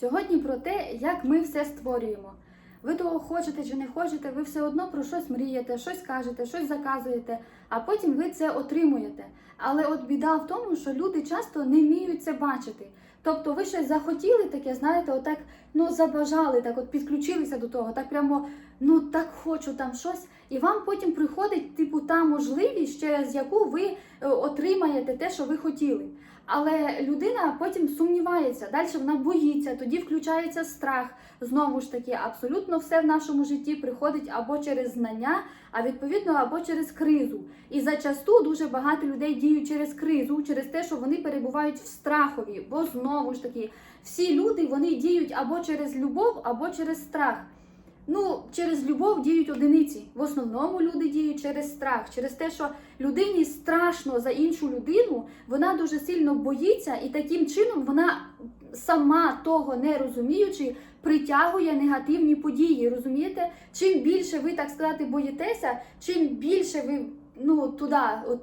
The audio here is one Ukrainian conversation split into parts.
Сьогодні про те, як ми все створюємо. Ви того хочете чи не хочете, ви все одно про щось мрієте, щось кажете, щось заказуєте, а потім ви це отримуєте. Але от біда в тому, що люди часто не вміють це бачити. Тобто ви щось захотіли таке, знаєте, отак ну забажали, так от підключилися до того, так прямо ну так хочу там щось, і вам потім приходить типу та можливість, через яку ви е, отримаєте те, що ви хотіли. Але людина потім сумнівається, далі вона боїться, тоді включається страх. Знову ж таки, абсолютно все в нашому житті приходить або через знання, а відповідно або через кризу. І зачасту дуже багато людей діють через кризу, через те, що вони перебувають в страхові. Бо знову ж таки, всі люди вони діють або через любов, або через страх. Ну, через любов діють одиниці. В основному люди діють через страх, через те, що людині страшно за іншу людину, вона дуже сильно боїться, і таким чином вона сама того не розуміючи, притягує негативні події. Розумієте? Чим більше ви так сказати боїтеся, чим більше ви. Ну, туди, от,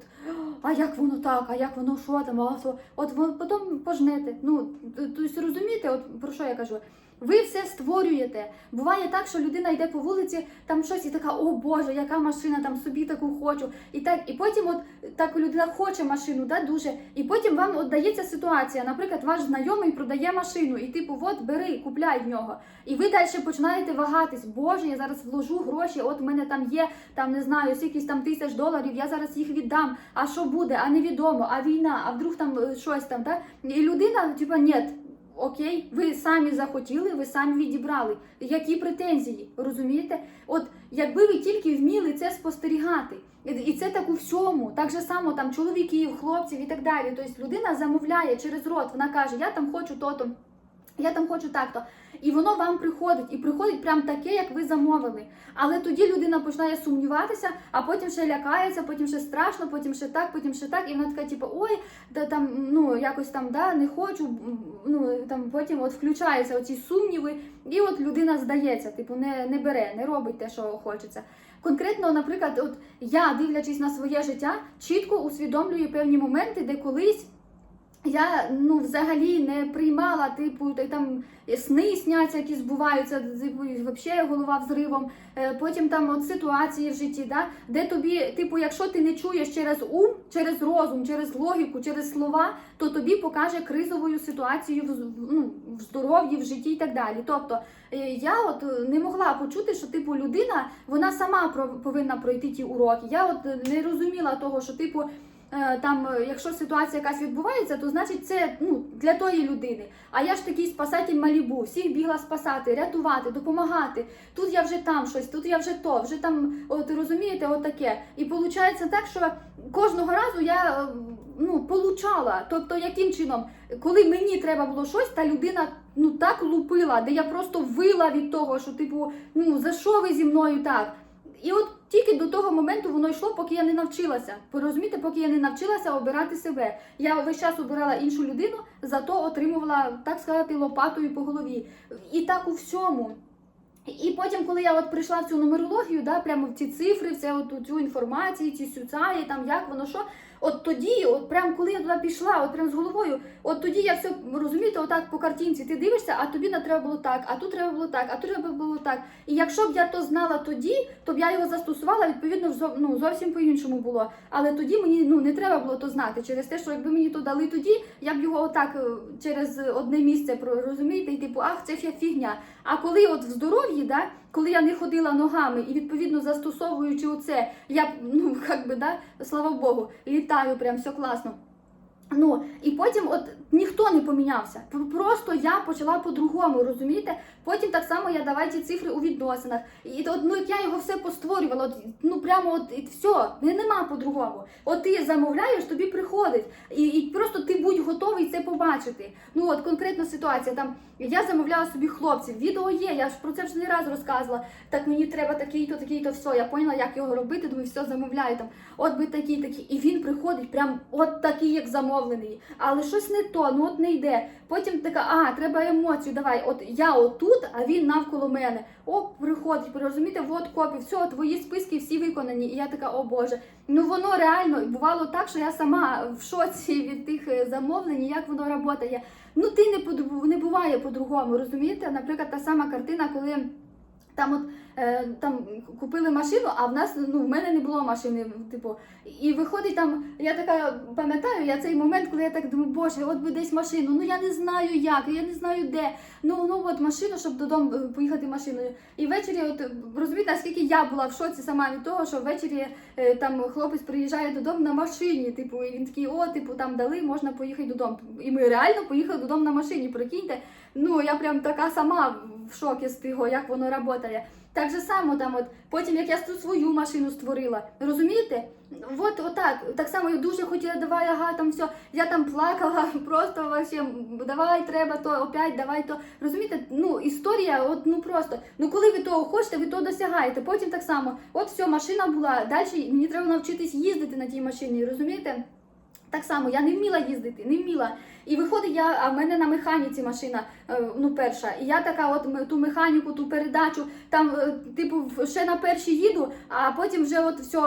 а як воно так, а як воно що там, а що? От потім пожнете. Ну, тобто розумієте, от про що я кажу? Ви все створюєте. Буває так, що людина йде по вулиці, там щось і така, о Боже, яка машина, там собі таку хочу. І так, і потім, от так людина хоче машину, да, дуже. І потім вам от ситуація. Наприклад, ваш знайомий продає машину, і типу, от бери, купляй в нього. І ви далі починаєте вагатись. Боже, я зараз вложу гроші, от в мене там є, там не знаю, якісь там тисяч доларів, я зараз їх віддам. А що буде? А невідомо, а війна, а вдруг там е, щось там, да? І людина, типа, ні. Окей, ви самі захотіли, ви самі відібрали. Які претензії? Розумієте? От якби ви тільки вміли це спостерігати, і- це так у всьому, так же само там чоловіків, хлопців і так далі. Тобто людина замовляє через рот, вона каже, я там хочу то-то. Я там хочу так-то. І воно вам приходить, і приходить прям таке, як ви замовили. Але тоді людина починає сумніватися, а потім ще лякається, потім ще страшно, потім ще так, потім ще так. І вона така, типу, ой, да там ну якось там да не хочу. Ну там потім от включаються оці сумніви, і от людина здається, типу, не, не бере, не робить те, що хочеться. Конкретно, наприклад, от я, дивлячись на своє життя, чітко усвідомлюю певні моменти, де колись. Я ну взагалі не приймала, типу, та там сни сняться, які збуваються, типу, взагалі голова взривом. Е, Потім там от ситуації в житті, да, де тобі, типу, якщо ти не чуєш через ум, через розум, через логіку, через слова, то тобі покаже кризову ситуацію в, ну, в здоров'ї, в житті і так далі. Тобто е, я от не могла почути, що типу людина вона сама про- повинна пройти ті уроки. Я от не розуміла того, що типу. Е, Там, е, якщо ситуація якась відбувається, то значить це ну для тої людини. А я ж такий спасатель Малібу, всіх бігла спасати, рятувати, допомагати. Тут я вже там щось, тут я вже то, вже там, от розумієте, отаке. І виходить так, що кожного разу я е, ну получала. Тобто, яким чином, коли мені треба було щось, та людина ну так лупила, де я просто вила від того, що типу, ну за що ви зі мною так? І от тільки до того моменту воно йшло, поки я не навчилася. Порозумієте, поки я не навчилася обирати себе. Я весь час обирала іншу людину, зато отримувала, так сказати, лопатою по голові. І так у всьому. І потім, коли я от прийшла в цю нумерологію, да, прямо в ці цифри, в от цю інформацію, ці сюцаї, там як воно що. От тоді, от прям коли я туди пішла, от прям з головою, от тоді я все розумієте, отак по картинці ти дивишся, а тобі не треба було так, а тут треба було так, а тут треба було так. І якщо б я то знала тоді, то б я його застосувала, відповідно, ну, зовсім по-іншому було. Але тоді мені ну не треба було то знати через те, що якби мені то дали тоді, я б його отак е, через одне місце розумієте, і типу, ах, це фігня. А коли от в здоров'ї, да, коли я не ходила ногами і відповідно застосовуючи оце, я ну як би, да, слава Богу, літаю, прям все класно. Ну і потім, от ніхто не помінявся. Просто я почала по-другому, розумієте? Потім так само я давай ті цифри у відносинах. І от, ну, я його все постворювала, от, ну прямо от і все, не- нема по-другому. От ти замовляєш, тобі приходить. І, і просто ти будь готовий це побачити. Ну от конкретна ситуація. Там я замовляла собі хлопців. Відео є, я ж про це вже не раз розказувала. Так мені треба такий-то, такий-то, все. Я поняла, як його робити, думаю, все замовляю там. От би такий, такий. І він приходить, прям от такий, як замовив. Домовлений, але щось не то, ну от не йде. Потім така, а, треба емоцію, давай, от я отут, а він навколо мене. О, приходить, розумієте, от копі, все, твої списки всі виконані. І я така, о Боже. Ну воно реально бувало так, що я сама в шоці від тих е, замовлень, як воно працює. Ну ти не не буває по-другому, розумієте? Наприклад, та сама картина, коли. Там от е, там купили машину, а в нас ну в мене не було машини. Типу, і виходить там. Я така пам'ятаю, я цей момент, коли я так думаю, боже, от би десь машину. Ну я не знаю як, я не знаю де. Ну ну от машину, щоб додому е, поїхати машиною. І ввечері, от розумієте, наскільки я була в шоці сама від того, що ввечері е, там хлопець приїжджає додому на машині. Типу, і він такий, о, типу, там дали, можна поїхати додому. І ми реально поїхали додому на машині. Прикиньте. Ну я прям така сама в шокі з того, як воно працює. Так же само там, от потім як я свою машину створила, розумієте? От отак, так само я дуже хотіла, давай, ага, там все. Я там плакала, просто вообще, давай, треба то, опять, давай то. Розумієте, ну історія, от ну просто. Ну коли ви того хочете, ви то досягаєте. Потім так само, от все, машина була. Далі мені треба навчитись їздити на тій машині, розумієте? Так само я не вміла їздити, не вміла. І виходить, я, а в мене на механіці машина, е, ну перша. І я така, от ту механіку, ту передачу, там, е, типу, ще на першій їду, а потім вже от все,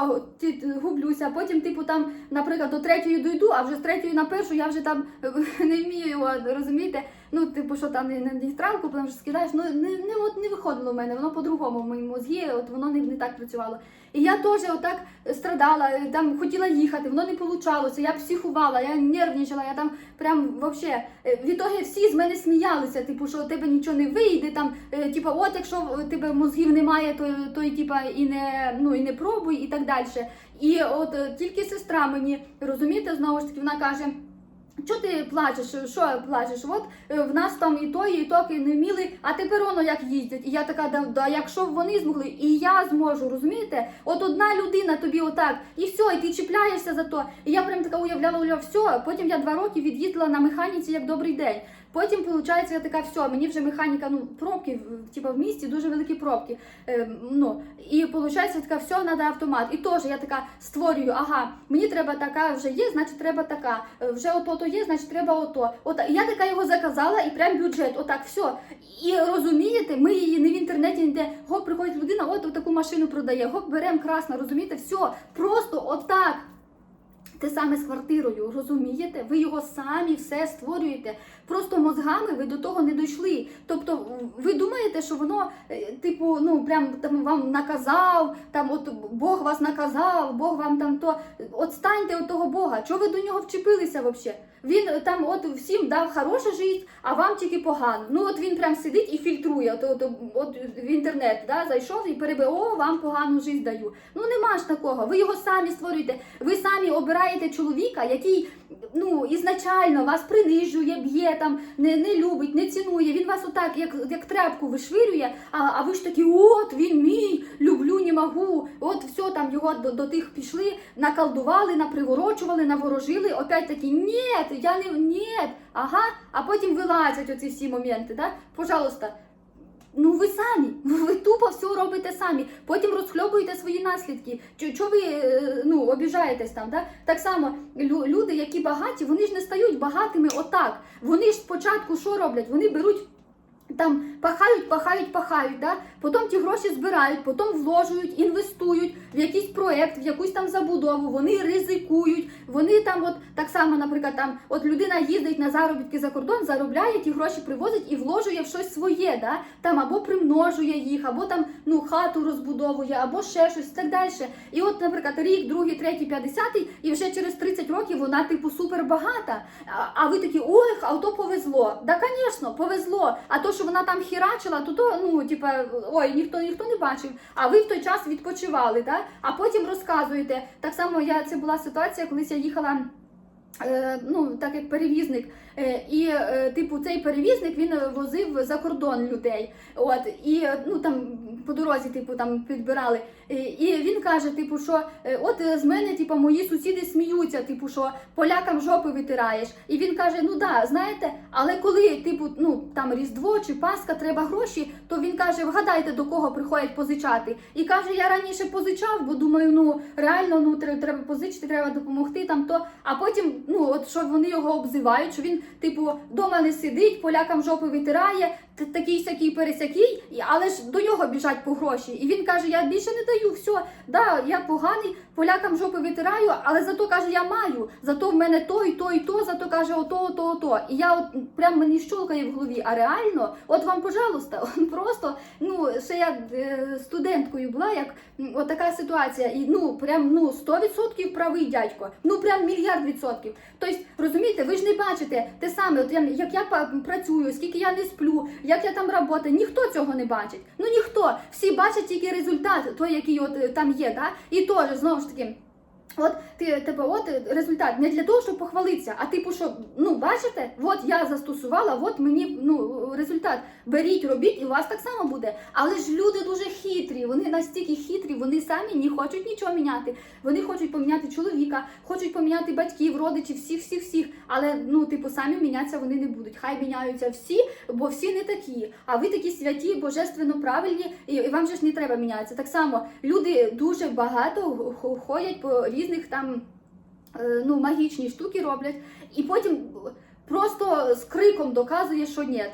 гублюся. Потім, типу, там, наприклад, до третьої дойду, а вже з третьої на першу я вже там е, не вмію розумієте? Ну, типу, що там на нейтралку, потім вже скидаєш. Ну не, не, от не виходило в мене, воно по-другому в моїй мозгі, от воно не, не так працювало. І я теж отак страдала, там хотіла їхати, воно не получалося, я психувала, я нервничала, я там прям вообще. е, В ітогі всі з мене сміялися, типу, що у тебе нічого не вийде, там, е, типу, от якщо тебе мозгів немає, то, то і, типа, і не, ну, і не пробуй, і так далі. І от е, тільки сестра мені, розумієте, знову ж таки, вона каже. Чого ти плачеш? Що плачеш? От е, в нас там і то, і токи не вміли, а тепер воно як їздять. І я така, да, да якщо б вони змогли, і я зможу, розумієте? От одна людина тобі отак, і все, і ти чіпляєшся за то. І я прям така уявляла, уявляла, все. Потім я два роки від'їздила на механіці як добрий день. Потім, виходить, я така, все, мені вже механіка, ну, пробки, типа в місті дуже великі пробки. Е, ну, і виходить, така, все, треба автомат. І теж я така створюю, ага, мені треба така вже є, значить треба така. Е, Вже ото то є, значить треба ото. От я така його заказала, і прям бюджет, отак, все. І розумієте, ми її не в інтернеті, ніде гоп, приходить людина, от таку машину продає, гоп, беремо красно, розумієте, все, просто отак. Те саме з квартирою, розумієте? Ви його самі все створюєте. Просто мозгами ви до того не дійшли. Тобто, ви думаєте, що воно, е, типу, ну прям там вам наказав, там от Бог вас наказав, Бог вам там то. От станьте від того Бога. Чого ви до нього вчепилися взагалі? Він там от всім дав хороше життя, а вам тільки погано. Ну от він прям сидить і фільтрує. От, от, от в інтернет да, зайшов і перебив, о, вам погану життя даю. Ну нема ж такого. Ви його самі створюєте. Ви самі обираєте чоловіка, який ну ізначально вас принижує, б'є там, не, не любить, не цінує. Він вас отак, як, як тряпку вишвирює, а, а ви ж такі, от він мій, люблю, не можу. От все там його до, до тих пішли, наколдували, наприворочували, наворожили. Опять такі, ні, я не ні, ага, а потім вилазять оці всі моменти. Да? Пожалуйста. Ну ви самі, ви тупо все робите самі. Потім розхльобуєте свої наслідки. Чого ви е, ну, обіжаєтесь там? Да? Так само люди, які багаті, вони ж не стають багатими отак. Вони ж спочатку що роблять? Вони беруть. Там пахають, пахають, пахають, да? потім ті гроші збирають, потім вложують, інвестують в якийсь проект, в якусь там забудову, вони ризикують, вони там, от так само, наприклад, там от людина їздить на заробітки за кордон, заробляє ті гроші, привозить і вложує в щось своє, да? там або примножує їх, або там ну хату розбудовує, або ще щось так далі. І от, наприклад, рік, другий, третій, п'ятдесятий, і вже через 30 років вона типу супер багата. А, а ви такі, ой, а то повезло. Да, звісно, повезло. А то, що вона там хірачила, то то ну, типа, ой, ніхто ніхто не бачив. А ви в той час відпочивали, да? а потім розказуєте. Так само я це була ситуація, колись я їхала. Е, ну, так як перевізник, і е, типу цей перевізник він возив за кордон людей. От і е, ну там по дорозі, типу, там підбирали. Е, І він каже, типу, що е, от е, з мене, типу, мої сусіди сміються, типу, що полякам жопи витираєш. І він каже: ну да, знаєте, але коли, типу, ну там Різдво чи Пасха треба гроші, то він каже: вгадайте, до кого приходять позичати. І каже, я раніше позичав, бо думаю, ну реально ну тре- треба позичити, треба допомогти там то. А потім ну от що вони його обзивають, що він, типу, дома не сидить, полякам жопи витирає, такий сякий пересякий, але ж до нього біжать по гроші. І він каже: Я більше не даю, все, да, я поганий, полякам жопи витираю, але зато каже, я маю. Зато в мене то і то, і то, зато каже, ото, ото, ото. І я от прям мені щолкає в голові. А реально, от вам, пожалуйста, просто ну ще я е, студенткою була, як м, от така ситуація, і ну прям ну 100% правий дядько, ну прям мільярд відсотків. Тобто, розумієте, ви ж не бачите те саме, от я, як я працюю, скільки я не сплю, як я там працюю, ніхто цього не бачить. Ну ніхто. Всі бачать тільки результат, той, який от е, там є, да? і теж знову ж таки. От ти тебе, от е, результат не для того, щоб похвалитися, а типу, що ну бачите, от я застосувала, от мені ну результат. Беріть, робіть, і у вас так само буде. Але ж люди дуже хитрі. Вони настільки хитрі, вони самі не хочуть нічого міняти. Вони хочуть поміняти чоловіка, хочуть поміняти батьків, родичів, всіх, всіх, всіх. Але ну, типу, самі мінятися вони не будуть. Хай міняються всі, бо всі не такі. А ви такі святі, божественно правильні, і, вам же ж не треба мінятися. Так само люди дуже багато ходять по різних там е, ну, магічні штуки роблять, і потім просто з криком доказує, що ні.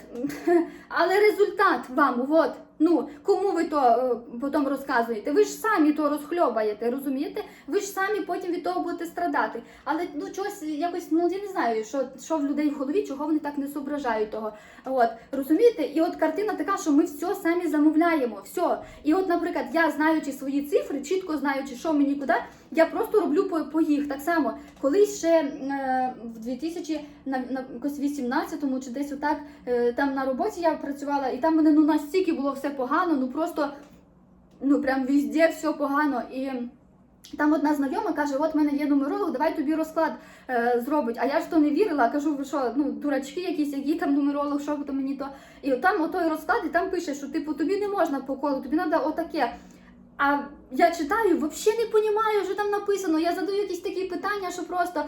Але результат вам, от, ну, кому ви то е, потім розказуєте? Ви ж самі то розхльобаєте, розумієте? Ви ж самі потім від того будете страдати. Але ну чогось якось, ну я не знаю, що, що в людей в голові, чого вони так не зображають того. От, розумієте? І от картина така, що ми все самі замовляємо. Все. І от, наприклад, я знаючи свої цифри, чітко знаючи, що мені куди, я просто роблю по, по їх. Так само, колись ще е, в 2000, на, на якось 18-му чи десь отак, е, там на роботі я працювала, і там мене ну настільки було все погано, ну просто ну прям везде все погано. І там одна знайома каже: от в мене є нумеролог, давай тобі розклад е, зробить. А я ж то не вірила, кажу, ви що, ну дурачки якісь, який там нумеролог, що то мені то. І там отой розклад, і там пише, що типу тобі не можна по колу, тобі треба отаке. А я читаю, взагалі не розумію, що там написано. Я задаю якісь такі питання, що просто.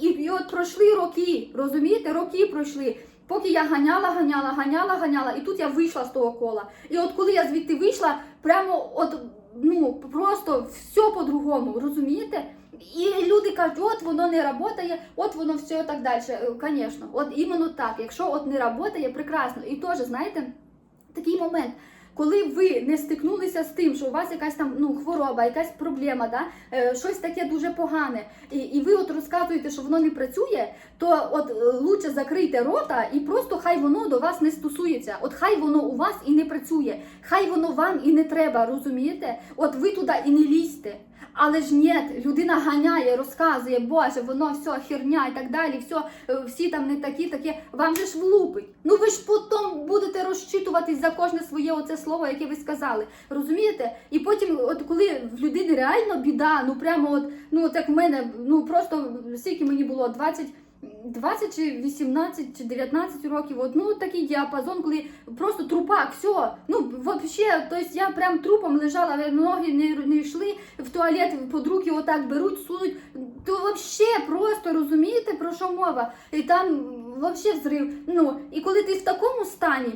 І, і от пройшли роки, розумієте, роки пройшли. Поки я ганяла, ганяла, ганяла, ганяла, і тут я вийшла з того кола. І от коли я звідти вийшла, прямо от ну просто все по-другому, розумієте? І люди кажуть, от воно не працює, от воно все так далі. Звісно, от іменно так. Якщо от не працює, прекрасно. І теж, знаєте, такий момент. Коли ви не стикнулися з тим, що у вас якась там ну хвороба, якась проблема, да е, щось таке дуже погане, і, і ви от розказуєте, що воно не працює, то от е, лучше закрийте рота і просто хай воно до вас не стосується. От хай воно у вас і не працює, хай воно вам і не треба, розумієте? От ви туди і не лізьте. Але ж ні, людина ганяє, розказує, боже, воно все херня і так далі, все, всі там не такі, такі, вам же ж влупить. Ну ви ж потім будете розчитуватись за кожне своє оце слово, яке ви сказали. Розумієте? І потім, от коли в людини реально біда, ну прямо от, ну от як в мене, ну просто скільки мені було 20. 20 чи 18 чи 19 років, от, ну такий діапазон, коли просто трупак, все. Ну, вообще, то есть я прям трупом лежала, ноги не, не йшли в туалет, подруги отак беруть, сунуть. То вообще просто розумієте, про що мова? І там вообще взрив. Ну, і коли ти в такому стані,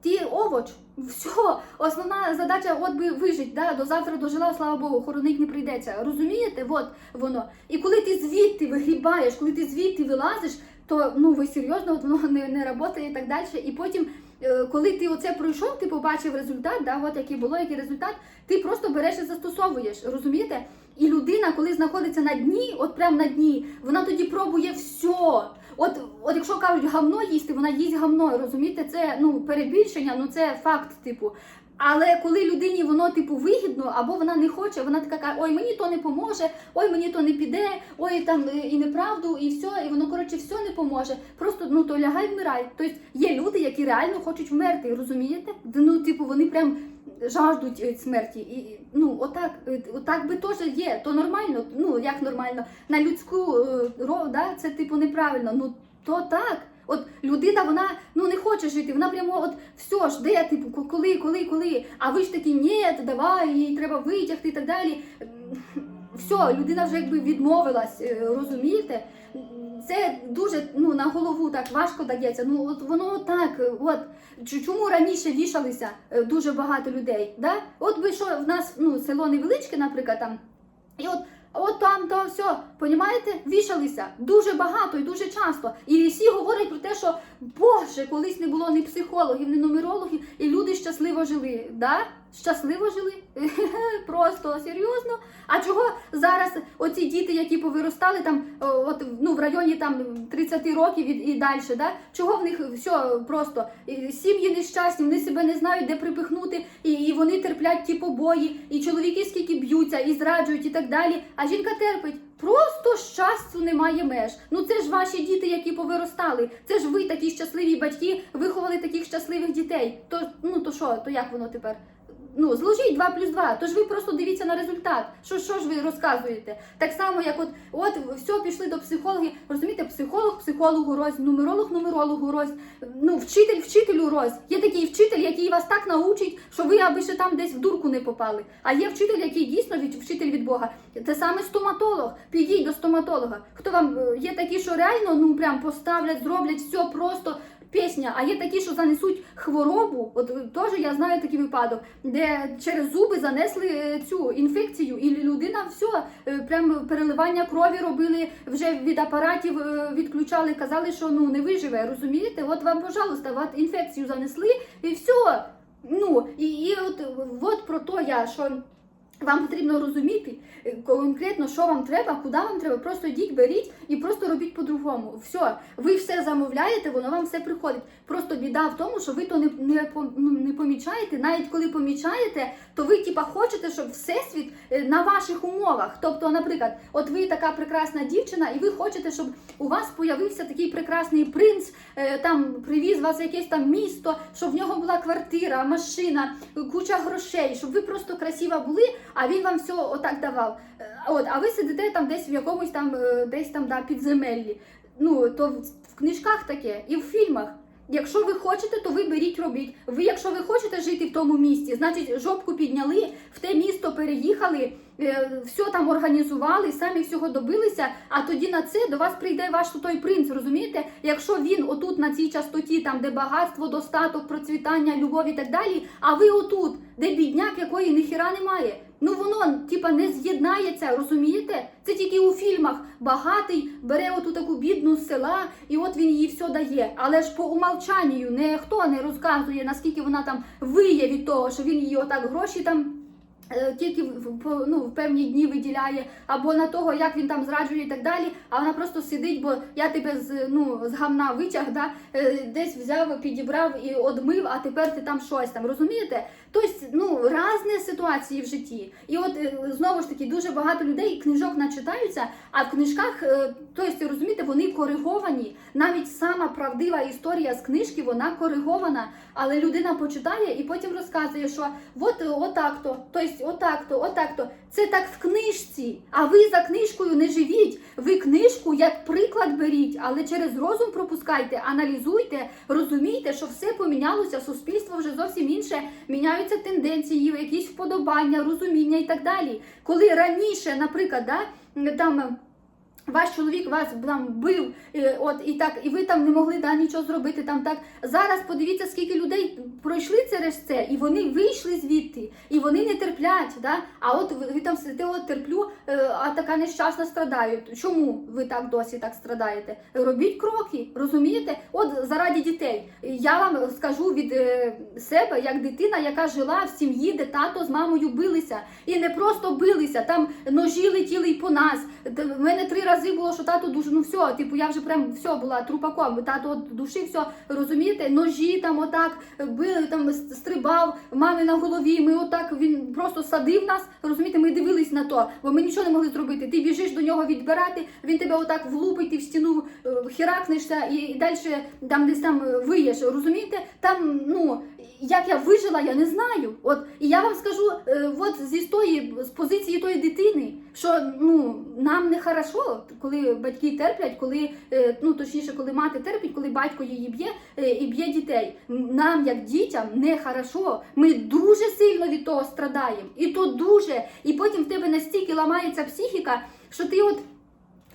ти овоч, все, основна задача от би вижити, да, до завтра дожила, слава Богу, хоронить не прийдеться. Розумієте? От воно. І коли ти звідти вигрібаєш, коли ти звідти вилазиш, то ну ви серйозно, от воно не, не працює і так далі. І потім, е, коли ти оце пройшов, ти побачив результат, да, от який було, який результат, ти просто береш і застосовуєш, розумієте? І людина, коли знаходиться на дні, от прям на дні, вона тоді пробує все. От, от якщо кажуть гавно їсти, вона їсть гавно, розумієте, це ну перебільшення, ну це факт, типу. Але коли людині воно типу вигідно, або вона не хоче, вона така каже, ой, мені то не поможе, ой, мені то не піде, ой, там е, і неправду, і все, і воно коротше все не поможе. Просто ну то лягай, вмирай. Тобто є люди, які реально хочуть вмерти, розумієте? Ну, типу, вони прям жаждуть е, смерті. І ну, отак, е, отак би теж є. То нормально, ну як нормально, на людську е, ро, да, це типу неправильно. Ну то так. От людина, вона ну не хоче жити, вона прямо от все жде, типу, коли, коли, коли. А ви ж такі, ні, давай, їй треба витягти і так далі. Все, людина вже якби відмовилась, е, розумієте? Це дуже ну на голову так важко дається. Ну от воно так. От чому раніше вішалися е, дуже багато людей? Да? От би що в нас ну село невеличке, наприклад, там. І от От там то все, понімаєте, вішалися дуже багато і дуже часто. І всі говорять про те, що Боже, колись не було ні психологів, ні нумерологів, і люди щасливо жили. Да? Щасливо жили? Просто серйозно. А чого зараз оці діти, які повиростали там, от ну в районі там 30 років і, і далі, да? чого в них все просто сім'ї нещасні, вони себе не знають, де припихнути, і, і вони терплять ті побої, і чоловіки скільки б'ються, і зраджують, і так далі. А жінка терпить. Просто щастю немає меж. Ну це ж ваші діти, які повиростали. Це ж ви такі щасливі батьки, виховали таких щасливих дітей. То ну то що, то як воно тепер? Ну, зложіть 2 плюс 2, тож ви просто дивіться на результат. Що, що ж ви розказуєте? Так само, як от, от все, пішли до психологів. Розумієте, психолог, психологу роз, нумеролог, нумерологу роз, ну, вчитель, вчителю роз. Є такий вчитель, який вас так научить, що ви аби ще там десь в дурку не попали. А є вчитель, який дійсно від, вчитель від Бога. Це саме стоматолог. Підіть до стоматолога. Хто вам е, є такі, що реально ну прям поставлять, зроблять все просто пісня, а є такі, що занесуть хворобу. От теж я знаю такий випадок, де через зуби занесли е, цю інфекцію, і людина все, прям переливання крові робили, вже від апаратів е, відключали, казали, що ну не виживе. Розумієте? От вам, пожалуйста, от інфекцію занесли і все. Ну і, і от, от про то я що. Вам потрібно розуміти е, конкретно, що вам треба, куди вам треба. Просто йдіть, беріть і просто робіть по-другому. Все, ви все замовляєте, воно вам все приходить. Просто біда в тому, що ви то не, не, ну, не помічаєте. Навіть коли помічаєте, то ви типа хочете, щоб всесвіт е, на ваших умовах. Тобто, наприклад, от ви така прекрасна дівчина, і ви хочете, щоб у вас появився такий прекрасний принц, е, там привіз вас якесь там місто, щоб в нього була квартира, машина, куча грошей, щоб ви просто красива були а він вам все отак давав. Е, От, а ви сидите там десь в якомусь там е, десь там да, підземеллі. Ну, то в, книжках таке і в фільмах. Якщо ви хочете, то ви беріть, робіть. Ви, якщо ви хочете жити в тому місті, значить жопку підняли, в те місто переїхали, е, все там організували, самі всього добилися. А тоді на це до вас прийде ваш той принц. Розумієте? Якщо він отут на цій частоті, там де багатство, достаток, процвітання, любов і так далі. А ви отут, де бідняк, якої ніхіра немає. Ну воно типа не з'єднається, розумієте? Це тільки у фільмах. Багатий бере оту таку бідну з села, і от він їй все дає. Але ж по умовчанню ніхто не розказує, наскільки вона там виє від того, що він їй отак гроші там. е, Тільки в, ну, в певні дні виділяє, або на того, як він там зраджує і так далі, а вона просто сидить, бо я тебе з ну з гамна витяг, да, е, десь взяв, підібрав і одмив, а тепер ти там щось там. Розумієте? Тобто, ну, різні ситуації в житті. І от е, знову ж таки дуже багато людей книжок начитаються, а в книжках, тобто, розумієте, вони кориговані. Навіть сама правдива історія з книжки, вона коригована. Але людина почитає і потім розказує, що от е, отак-то, тобто отак-то, отак-то. Це так в книжці. А ви за книжкою не живіть. Ви книжку як приклад беріть, але через розум пропускайте, аналізуйте, розумійте, що все помінялося, суспільство вже зовсім інше, міняються тенденції, якісь вподобання, розуміння і так далі. Коли раніше, наприклад, да, там. Ваш чоловік вас там бив, е, от і так, і ви там не могли да, нічого зробити. Там так зараз подивіться, скільки людей пройшли через це, і вони вийшли звідти, і вони не терплять. Да? А от ви, там сидите, от терплю, е, а така нещасна страдаю. Чому ви так досі так страдаєте? Робіть кроки, розумієте? От заради дітей. Я вам скажу від е, себе, як дитина, яка жила в сім'ї, де тато з мамою билися, і не просто билися, там ножі летіли й по нас. В мене три рази було, що тато душ, ну все, типу, я вже прям все була трупаком. Тато от душив все, розумієте, ножі там отак били, там стрибав, мамі на голові. Ми отак він просто садив нас. Розумієте, ми дивились на то, бо ми нічого не могли зробити. Ти біжиш до нього відбирати, він тебе отак влупить, ти в стіну е, херакнешся і далі там десь там виєш. Розумієте, там ну. Як я вижила, я не знаю. От і я вам скажу, е, от з тої з позиції тої дитини, що ну нам не хорошо, коли батьки терплять, коли е, ну точніше, коли мати терпить, коли батько її б'є е, і б'є дітей. Нам, як дітям, не хорошо. Ми дуже сильно від того страдаємо. І то дуже. І потім в тебе настільки ламається психіка, що ти от.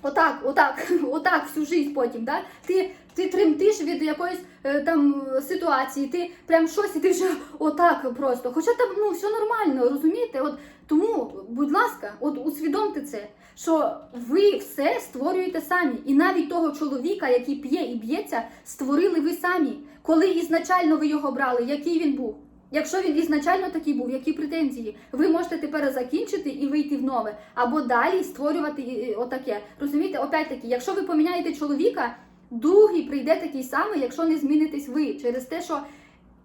Отак, отак, отак всю жизнь потім, да? Ти, ти тремтиш від якоїсь е, там ситуації, ти прям щось, і ти вже отак просто. Хоча там ну все нормально, розумієте? От тому, будь ласка, от усвідомте це, що ви все створюєте самі, і навіть того чоловіка, який п'є і б'ється, створили ви самі, коли ізначально ви його брали, який він був. Якщо він ізначально такий був, які претензії, ви можете тепер закінчити і вийти в нове, або далі створювати е, отаке. Розумієте, опять таки, якщо ви поміняєте чоловіка, другий прийде такий самий, якщо не змінитесь ви, через те, що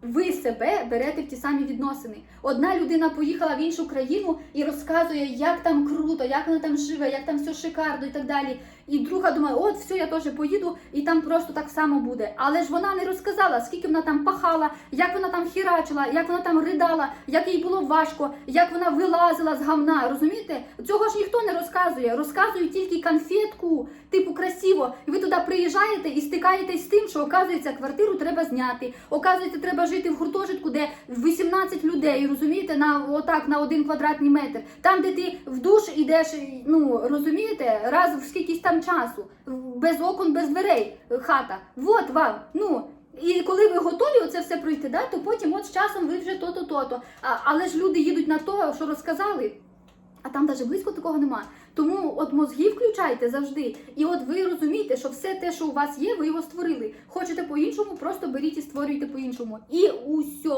ви себе берете в ті самі відносини. Одна людина поїхала в іншу країну і розказує, як там круто, як вона там живе, як там все шикарно і так далі. І друга думає, от все, я теж поїду, і там просто так само буде. Але ж вона не розказала, скільки вона там пахала, як вона там хірачила, як вона там ридала, як їй було важко, як вона вилазила з гамна. Розумієте? Цього ж ніхто не розказує. Розказують тільки конфетку, типу красиво. І ви туди приїжджаєте і стикаєтесь з тим, що оказується, квартиру треба зняти. Оказується, треба жити в гуртожитку, де 18 людей, розумієте, на отак на один квадратний метр. Там, де ти в душ ідеш, ну розумієте, раз в скількись там часу, без окон, без дверей, хата. Вот вам. Ну. І коли ви готові оце все пройти, да, то потім от з часом ви вже то-то, то-то. Але ж люди їдуть на то, що розказали. А там навіть близько такого нема. Тому от мозги включайте завжди. І от ви розумієте, що все те, що у вас є, ви його створили. Хочете по-іншому, просто беріть і створюйте по-іншому. І усьо.